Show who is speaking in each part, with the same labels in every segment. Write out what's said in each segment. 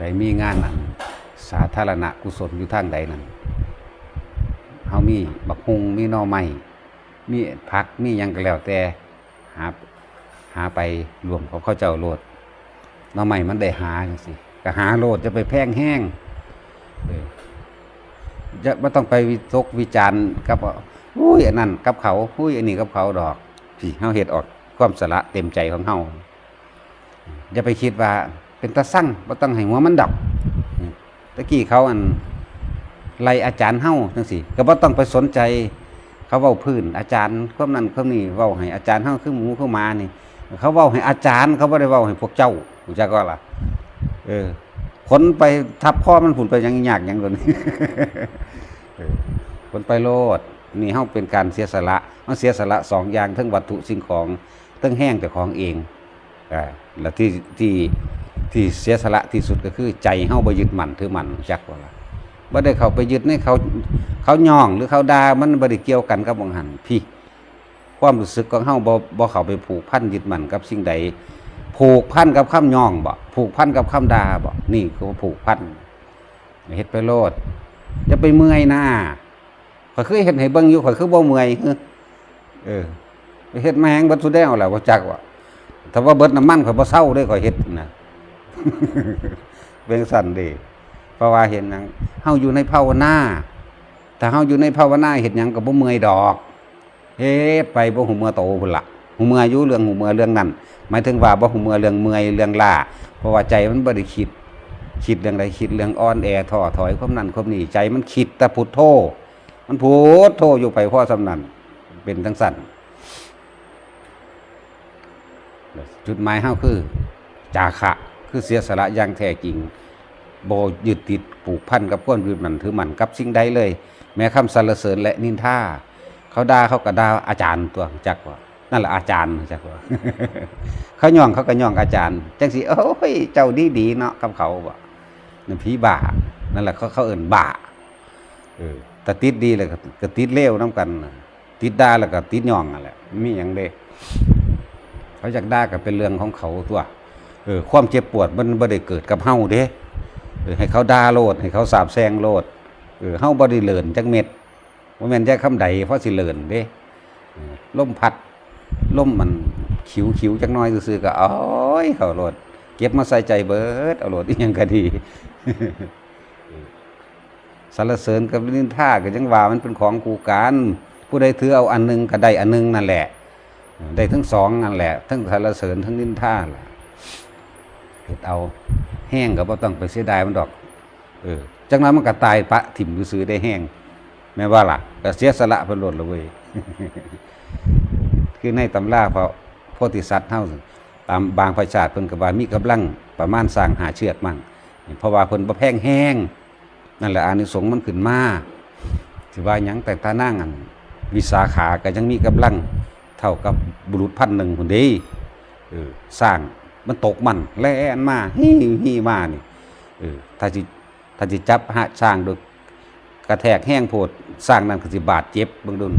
Speaker 1: ใดมีงานนั้นสาธารณกุศลอยู่ทางใดนั้นเฮามีบักฮุงมีนอไม้มีผักมียังก็แล้วแต่หาหาไปรวมเขาเขาเจ้าโลดนอไม้มันได้หาจังซี่ก็หาโลดจะไปแพงแห้งจะบ่ต้องไปวิตกวิจารณ์กับอุ้ยอันนั้นกับเขาอุ้ยอันนี้กับเขาดอกพี่เฮาเฮ็ดออกความสละเต็มใจของเฮาอย่าไปคิดว่า เป็นตาสั่งบ่ต้องให้หัวมันดับตะกี้เขาอันไล่อาจารย์เฮ้าจังซี่ ก็บ่ต้องไปสนใจ เขาเว้าพื้น อาจารย์ความนั้นความนี้เว้าให้อาจารย์เฮ้าคือหมูคือหมานี่ เขาเว้าให้อาจารย์ เขาบ่ได้เว้าให้พวกเจ้ารู้จักก็ล่ะ เออคนไปทับข้อมันผุนไปยังยากยังโดนเออคนไปโลดนี่เฮ้าเป็นการเสียสละมันเสียสละสองอย่างทั้งวัตถุสิ่งของทั้งแห้งแต่ของเองอ่าแล้วที่ที่ ที่เสียสละที่สุดก็คือ ใจเฮาบ่ยึดมั่นถือมั่นจักว่าล่ะบ่ได้เขาไปยึดในเขาเขาย่องหรือเขาด่ามันบ่ได้เกี่ยวกันกับบ่งหันพี่ความรู้สึกของเฮาบ่บ่เข้าไปผูกพันยึดมั่นกับสิ่งใด ผูกพันกับคำย่องบ่ผูกพันกับคำด่าบ่นี่คือผูกพันเฮ็ดไปโลดอย่าไปเมื่อยหน้าข่อยเคยเฮ็ดให้เบิ่งอยู่ข่อยคือบ่เมื่อยเออไปเฮ็ดแมงบิดสุดแล้วแหละบ่จักว่าถ้าว่าเบิดน้ำมันข่อยบ่เศร้าเด้ข่อยเฮ็ดนะ เป็นสั่นเด้เพราะว่าเห็นหยังเฮาอยู่ในภาวนาถ้าเฮาอยู่ในภาวนาเฮ็ดหยังก็บ่เมื่อยดอกเฮ็ดไปบ่หูเมื่อโตพุ่นละหูเมื่ออยู่เรื่องหูเมื่อเรื่องนั้นหมายถึงว่าบ่หูเมื่อเรื่องเมื่อยเรื่องล้าเพราะว่าใจมันบ่ได้คิด คิดเรื่องใดคิดเรื่องอ่อนแอท้อถอยความนั้นความนี้ใจมันคิดแต่พุทโธมันพุทโธอยู่ไปพราะสำนั้นเป็นทั้งสั่นจุดหมายเฮาคือ จาคะ คือเสียสละอย่างแท้จริงโบยึดติดผูกพันกับความยึดมันถือมันกับสิ่งใดเลย แม้คำสรรเสริญและนินทาเขาด่าเขาก็ด่าอาจารย์ตัวจักว่านั่นแหละอาจารย์จักว่าเขาย่องเขาก็ย่องอาจารย์จังสิโอ้ยเจ้าดีดีๆเนาะกับเขาบ่นั่นผีบ้านั่นแหละเขาเขาเอิ่นบ้าเออแต่ติดดีแล้วก็ติดเลวน้กัน ติดด่าแล้วก็ติดย่องนั่นแหละมีหยังเด้เขาอยากได้ก็เป็นเรื่องของเขาตัว เออความเจ็บปวดมันบ่ได้เกิดกับเฮาเด้เออให้เขาด่าโลดให้เขาสาบแซงโลดเออเฮาบ่ได้เลินจักเม็ดบ่แม่นจักคำใดเพราะสิเลินเด้เออลมพัดลมมันขิวๆจักน้อยซื่อๆก็อ้ยเขาโลด เก็บมาใส่ใจเบิดเอาโลดอีหยังก็ดีสรรเสริญกับนินทาก็จังว่ามันเป็นของคู่กันผู้ใดถือเอาอันหนึงก็ได้อันหนึงนั่นแหละ ได้ทั้งสองนั่นแหละ ทั้งสรรเสริญทั้งนินท่าแหละ เฮ็ดเอา แห้งก็บ่ต้องไปเสียดายมันดอก เออจังนั้นมันก็ตายปะถิ่มซื้อได้แห้งแม่ว่าล่ะก็เสียสละเพิ่นลดละเว้ยคือในตำราพระโพธิสัตว์เฮาตามบางประชาติเพิ่นก็ว่ามีกำลังประมาณสร้างหาเชือดมั่งเพราะว่าเพิ่นบ่แพงแห้งนั่นแหละอานิสงส์มันขึ้นมาสิว่าหยังแต่ตานั่งอันวิสาขาก็ยังมีกำลังเท่ากับบุรุษพันหนึ่งคนเดีเออสร้าง มันตกมันแล่นมาฮี่ฮี่มานี่เออถ้าจิถ้าจิจับหาสร้างโดยกระแทกแห้งโพดสร้างนั้นก็สิบาดเจ็บเบิ่งดุน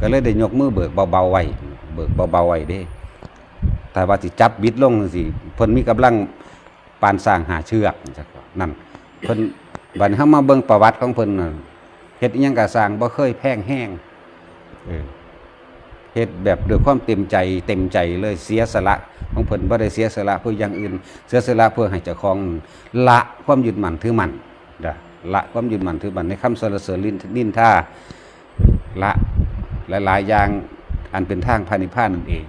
Speaker 1: ก็เลยได้ยกมือเบิกเบาๆไว้เบิกเบาๆไว้เด้ แต่ว่าสิจับบิดลงสิเพิ่นมีกำลังปานสร้างหาเชือกนั่นเพิ่นบัดนี้เฮามาเบิ่งประวัติของเพิ่นเฮ็ดอิหยังก็สร้างบ่เคยแพงแห้งเออ เฮ็ดแบบด้วยความเต็มใจเต็มใจเลยเสียสละของเพิ่นบ่ได้เสียสละเพื่ออย่างอื่น เสียสละเพื่อให้เจ้าของละความยึดมั่นถือมั่นเด้อละความยึดมั่นถือมั่นในคำสรรเสริญลิ้นนินท่าละหลายๆอย่างอันเป็นทางพานิพพานนั่นเอง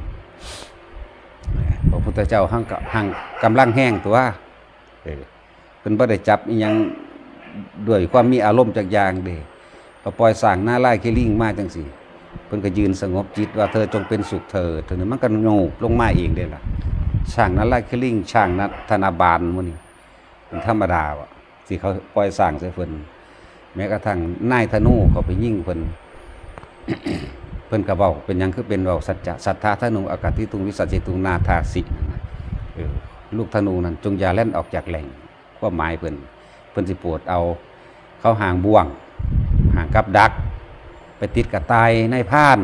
Speaker 1: พระพุทธเจ้าหั่งกหั่งกำลังแห้งตัวเออเพิ่นบ่ได้จับอีหยังด้วยความมีอารมณ์จักอย่างเด้พอปล่อยสร้างหน้าไล่เคลิ่งมากจังซี่ เพิ่นก็ยืนสงบจิตว่าเธอจงเป็นสุขเธอเธอนี่มันก็โงบลงมาเองเด้ล่ะช่างนั้นไล่คลิงช่างนั้นธนาบาลมื้อนี้เป็นธรรมดาว่ะสิเขาปล่อยสร้างใส่เพิ่นแม้กระทั่งนายธนูเขาไปยิงเพิ่นเพิ่นก็เว้าเป็นยังคือเป็นเว้าสัจจะสัทธาธนูอากาศที่ตุงวิสัชเจตุงนาทาสินั่นะลูกธนูนั้นจงอย่าแล่นออกจากแหล่งความหมายเพิ่นเพิ่นสิปวดเอา เขาห่างบ่วงห่างกับดัก ติดกระตายในผ่าน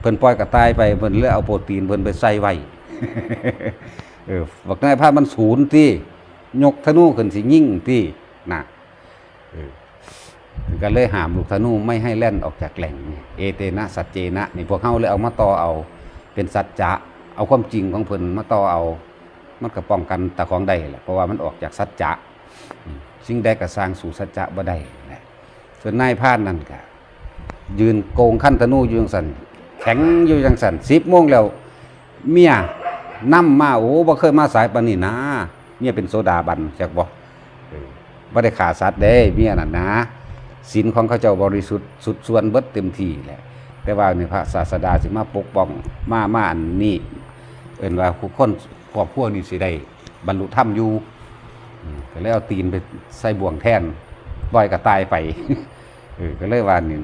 Speaker 1: เพิ่นปล่อยกระตายไปเพิ่นเลยเอาโปรตีนเพิ่นไปใส่ไว้เออบอกนายผ่านมันศูนย์ที่ยกธนูขึ้นสิยิ่งที่นะก็เลยหามลูกธนูไม่ให้แล่นออกจากแหล่งเอเตนะสัจเจนะนี่พวกเขาเลยเอามาต่อเอา เป็นสัจจะเอาความจริงของเพิ่นมาต่อเอา มันก็ป้องกันตะของได้แหละเพราะว่ามันออกจากสัจจะสิ่งใดก็สร้างสู่สัจจะบ่ได้ส่วนนายพานนั่นก็ ยืนโกงขั้นธนูอยู่จังสันแข็งอยู่จังสันสิบโมงแล้ว เมียนำมมาโอ้บ่เคยมาสายปานนี้นะ เมียเป็นโซดาบันจักบ่เอบ่ได้ขาสัตว์เด้ เมียน่ะนะศีลของเขาเจ้าบริสุทธิ์สุดส่วนเบิดเต็มที่แหละ แต่ว่าในพระศาสดาสิมาปกป้องมามาอันนี้เอิ้นว่าผู้คนครอบครัวนี้สิได้บรรลุธรรมอยู่ก็เลยเอาตีนไปใส่บ่วงแทนบ่อยก็ตายไปเออก็เลยว่านี่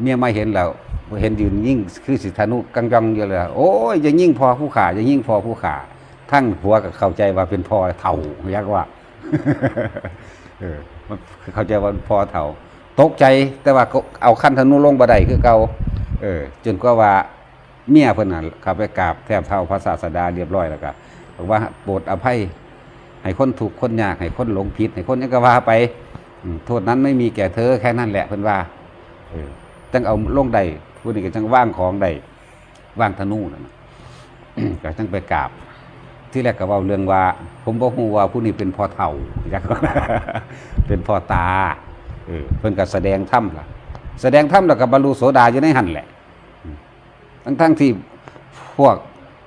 Speaker 1: เมียมาเห็นแล้วเห็นยืนยิ่งคือสิธานุกังยองอยู่เลยโอ้ยอย่ายิ่งพอผู้ขาอย่ายิ่งพอผู้ขาทั้งผัวก็เข้าใจว่าเป็นพอเถ่ายักว่าเออมันเข้าใจว่าพอเถ่า ตกใจแต่ว่าเอาขั้นธนูลงบัไดคือเก่าเออ จนก็ว่าเมียเพิ่นน่ะข้าไปกราบแทบเท่าพระศาสดาเรียบร้อยแล้วก็บอกว่าโปรดอภัยให้คนถูกคนยากให้คนหลงผิดให้คนนี้ก็ว่าไปโทษนั้นไม่มีแก่เธอแค่นั้นแหละเพิ่นว่า เออจังเอาลงได้ผู้นี้ก็จังว่างของได้ว่างธนูนั่นน่ะก็จังไปกราบ ที่แรกก็ว้าเรื่องว่า ผมบ่ฮู้ว่าผู้นี้เป็นพ่อเฒ่าจักเป็นพ่อตาเออเพิ่นก็แสดงธรรมล่ะ แสดงธรรมแล้วก็บรรลุโสดาอยู่ในหั่นแหละอืมทั้งที่พวก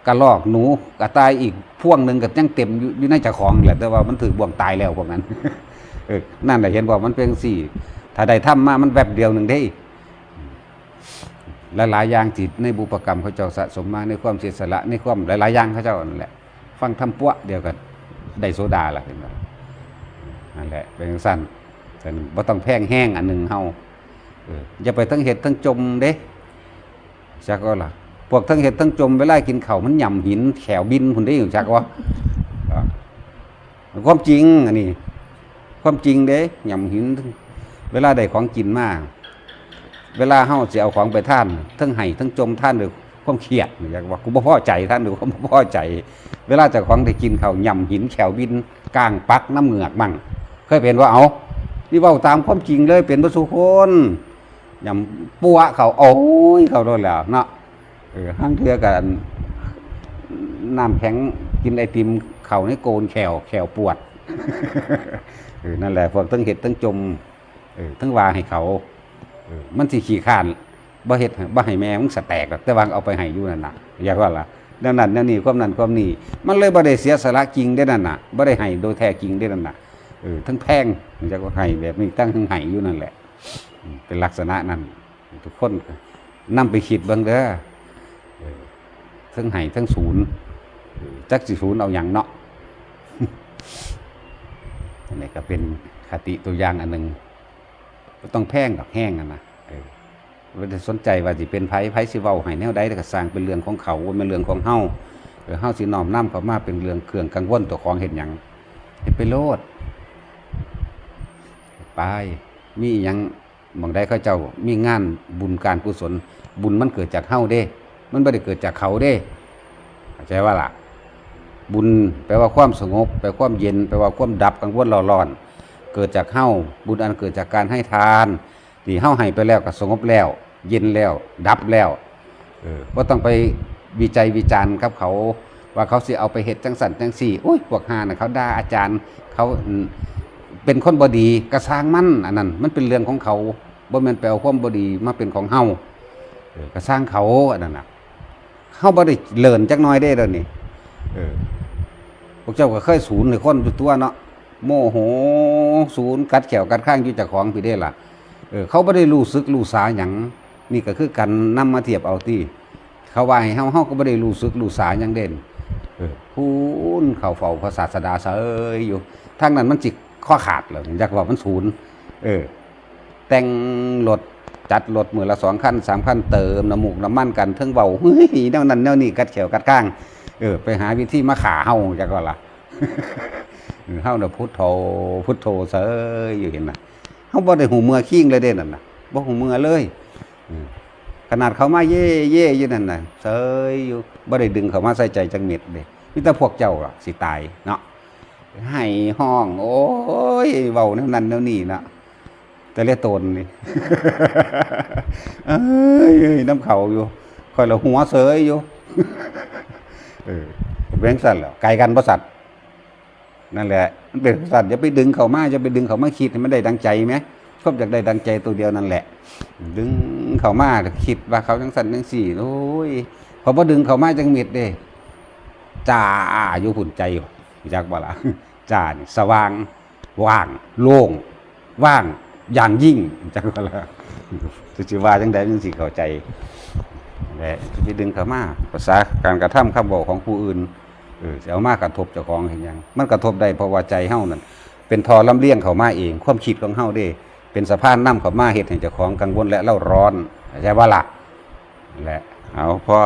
Speaker 1: กระลอกหนูกระต่ายอีกพ่วงหนึ่งก็ยังเต็มอยู่ในเจ้าของแหละแต่ว่ามันถือบ่วงตายแล้วพวกนั้นเออนั่นแหละเห็นบอกมันเป็นสี่ ถ้าได้ทำมามันแบบเดียวหนึ่งได้และหลายๆอย่างจิตในบุปกรรมเขาเจ้าสะสมมาในความเสียสละในความหลายๆอย่างเขาเจ้านั่นแหละ ฟังทำปั้วเดียวกันได้โซดาละเห็นไหมนั่นแหละเป็นสั้นแต่บ่ต้องแพงแห้งอันหนึ่งเฮาอย่าไปทั้งเห็ดทั้งจมเด้จักก็ล่ะพวกทั้งเห็ดทั้งจมเวลากินเขามันย่ำหินแขวบินคุณได้อยู่จักวะความจริงอันนี้ ความจริงเด้ย่ำหิน เวลาได้ของกินมาก เวลาเฮาสิเอาของไปท่าน ทั้งไห้ทั้งจมท่านหรือความเครียดอยากว่ากูบ่พอใจท่านหรือความบ่พอใจ เวลาจะของได้กินเขาย่ำหินแขวบินกลางปักน้ำเหงือกมั่งเคยเป็นว่าเอานี่เว้าตามความจริงเลยเป็นบ่สุคนย่ำปัวเขาโอ้ยเขาโดนแล้วเนาะเออห้างเทือกันน้ำแข็งกินไอติมเขาในโกนแขวแขวปวดนั่นแหละพวกทั้งเห็ดทั้งจม เออทั้งวาให้เขาเออมันสิขี้ข้านบ่เฮ็ดให้บ่ให้แม่มึงสแตกหรอกแต่วางเอาไปให้อยู่นั่นน่ะอยากว่าล่ะแนวนั้นแนวนี้ความนั้นความนี้มันเลยบ่ได้เสียสละจริงได้นั่นน่ะบ่ได้ให้โดยแท้จริงได้นั่นน่ะเออทั้งแพงอยากว่าให้แบบนี้ตั้งทั้งให้อยู่นั่นแหละอืมเป็นลักษณะนั้นทุกคนก็นำไปคิดเบิ่งเด้อเออทั้งให้ทั้งศูนย์เออจักสิศูนย์เอาหยังเนาะอันนี้ก็เป็นคติตัวอย่างอันหนึ่งบ่ ต้องแพงดอกแห้งอะนะเออไม่ได้สนใจว่าสิเป็นไผไผสิเว้าให้แนวใดแต่ก็สร้างเป็นเรื่องของเขาว่าเป็นเรื่องของเฮาเออเฮาสิน้อมนํเขามาเป็นเรื่องเครื่องกังวลตัวของเห็นหยังเฮ็ดไปโลดไปมีหยังบางใดเขาเจ้ามีงานบุญการกุศล บุญมันเกิดจากเฮาเด้ มันบ่ได้เกิดจากเขาเด้เข้าใจว่าล่ะ บุญแปลว่าความสงบ แปลว่าความเย็น แปลว่าความดับกังวลร้อนๆ เกิดจากเฮ้าบุญอันเกิดจากการให้ทานที่เฮ้าให้ไปแล้วก็สงบแล้ว เย็นแล้ว ดับแล้วเออว่าต้องไปวิจัยวิจารณ์กับเขา ว่าเขาสิเอาไปเฮ็ดจังสันจังสี่โอ้ยพวกหานะเขาด่าอาจารย์เขาเป็นคนบดีกระสร้างมั่นอันนั้น มันเป็นเรื่องของเขาบ่แม่นไปเอาความบดีมาเป็นของเฮากระสร้างเขาอันนั้นน่ะเฮาบ่ได้เลินจักน้อยได้เด้อนี่เออพวกเจ้าก็เคยศูนย์ในคนอยู่ตัวเนาะ โมโหศูนย์กัดแขวกัดข้างอยู่จากของพี่ได้ล่ะเออเขาไม่ได้รู้สึกรู้สาหยังนี่ก็คือกันนำมาเทียบเอาที่เขาว่าให้เฮาเฮาก็ไม่ได้รู้สึกรู้สาหยังเด่นเออพูนเขาเฝ้าพระศาสดาเสยอยู่ทางนั้นมันจิกข้อขาดเลยอยากบอกมันศูนย์เออ แต่งรถจัดรถมือละสองขั้นสามขั้นเติมน้ำมูกน้ำมันกันเทิงเบาเฮ้ยแนวนั้นแนวนี้กัดเขียวกัดก้าง เออ ไปหาวิธีมาขาเฮาจากก่อนละ เออเฮาน่ะพุทโธพุทโธเสยอยู่เห็นน่ะเฮาบ่ได้หูเมือขิงเลยเด้นั่นน่ะบ่หูเมือเลยขนาดเขามาเย่เย่อยู่นั่นน่ะเสยอยู่บ่ได้ดึงเขามาใส่ใจจังเม็ดเด้มีแต่พวกเจ้าอะสิตายเนาะให้ห้อง โอ้ยเว้าแนวนั้นแนวนี้นะแต่เละตนนี่เอ้ยน้ำเขาอยู่คอยละหัวเสยอยู่เออเว้งสัตว์แล้วไกลกันประสัตว์ นั่นแหละ มันเป็นสัตว์อย่าไปดึงเขามาอย่าไปดึงเขามาคิดให้มันได้ดังใจไหมครบจากได้ดังใจตัวเดียวนั่นแหละ ดึงเขามาคิดว่าเขาจังสันจังสี่โอ้ยพอพอดึงเขามาจังมิดเด้จ่าอยู่หุ่นใจอยู่จักบ่ละจ่าสว่าง ว่าง โล่ง ว่างอย่างยิ่งจักบ่ละสิว่าจังใดจังสิเข้าใจและไปดึงเขามาภาษาการกระทำคำบอกของผู้อื่น เออเอามากระทบเจ้าของเห็นยังมันกระทบได้เพราะว่าใจเฮานั่นเป็นทอลำเลียงเขามาเอง ความคิดของเฮาเด้ เป็นสะพานนํเขามาเฮ็ดให้เจ้าของกังวลและเล่าร้อนใช่ว่าล่ะนั่นและเอาพอ